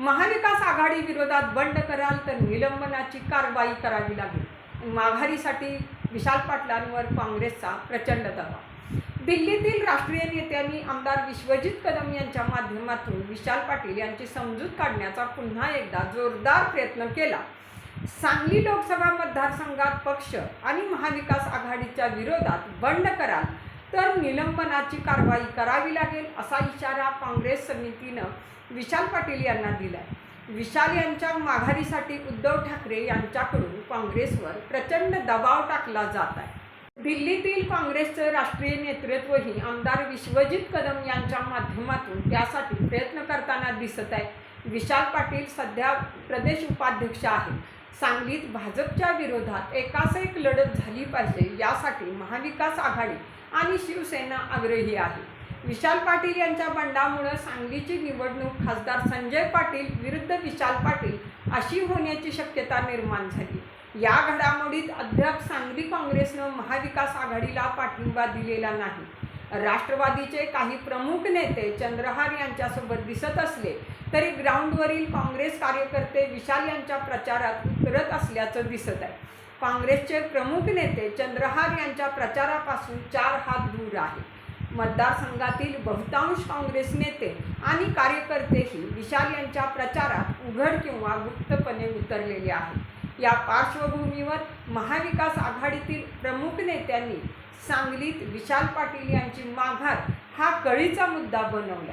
महाविकास आघाडी विरोधात बंड कराल तर निलंबनाची कारवाई करावी लागेल. माघारीसाठी विशाल पाटलांवर काँग्रेसचा प्रचंड दबाव. दिल्लीतील राष्ट्रीय नेत्यांनी आमदार विश्वजित कदम यांच्या माध्यमातून विशाल पाटील यांची समजूत काढण्याचा पुन्हा एकदा जोरदार प्रयत्न केला. सांगली लोकसभा मतदारसंघात पक्ष आणि महाविकास आघाडीच्या विरोधात बंड कराल तर निलंबनाची कारवाई करावी लागेल असा इशारा काँग्रेस समितीनं विशाल पाटील यांना दिला विशाल यांच्या माघारीसाठी उद्धव ठाकरे यांच्याकडून काँग्रेसवर प्रचंड दबाव टाकला जात आहे. दिल्लीतील काँग्रेसचं राष्ट्रीय नेतृत्वही आमदार विश्वजित कदम यांच्या माध्यमातून त्यासाठी प्रयत्न करताना दिसत आहे. विशाल पाटील सध्या प्रदेश उपाध्यक्ष आहेत. सांगलीत भाजपच्या विरोधात एकास एक लढत झाली पाहिजे यासाठी महाविकास आघाडी आणि शिवसेना आग्रही आहे. विशाल पाटील यांच्या बंडामुळं सांगलीची निवडणूक खासदार संजय पाटील विरुद्ध विशाल पाटील अशी होण्याची शक्यता निर्माण झाली. या घडामोडीत अद्याप सांगली काँग्रेसनं महाविकास आघाडीला पाठिंबा दिलेला नाही. राष्ट्रवादीचे काही प्रमुख नेते चंद्रहार यांच्यासोबत दिसत असले तरी ग्राउंडवरील काँग्रेस कार्यकर्ते विशाल यांच्या प्रचारात उतरत असल्याचं दिसत आहे. काँग्रेसचे प्रमुख नेते चंद्रहार यांच्या प्रचारापासून चार हात दूर आहे मतदारसंघातील बहुतांश काँग्रेस नेते आणि कार्यकर्तेही विशाल यांच्या प्रचारात उघड किंवा गुप्तपणे उतरलेले आहेत. या पार्श्वभूमीवर महाविकास आघाडीतील प्रमुख नेत्यांनी सांगलीत विशाल पाटील यांची माघार हा कळीचा मुद्दा बनवला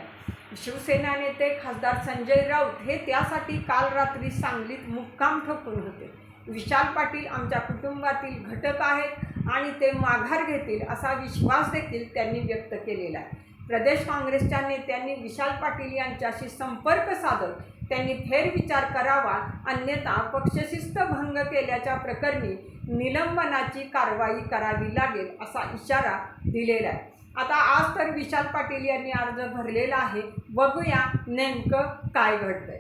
शिवसेना नेते खासदार संजय राऊत हे त्यासाठी काल रात्री सांगलीत मुक्काम ठोकून होते. विशाल पाटील आमच्या कुटुंबातील घटक आहेत आणि ते माघार घेतील असा विश्वास देखील त्यांनी व्यक्त केलेला आहे. प्रदेश काँग्रेसच्या नेत्यांनी विशाल पाटील यांच्याशी संपर्क साधत त्यांनी फेरविचार करावा अन्यथा पक्षशिस्त भंग केल्याच्या प्रकरणी निलंबनाची कारवाई करावी लागेल असा इशारा दिलेला आहे. आता आज तर विशाल पाटील यांनी अर्ज भरलेला आहे. बघूया नेमकं काय घडतंय.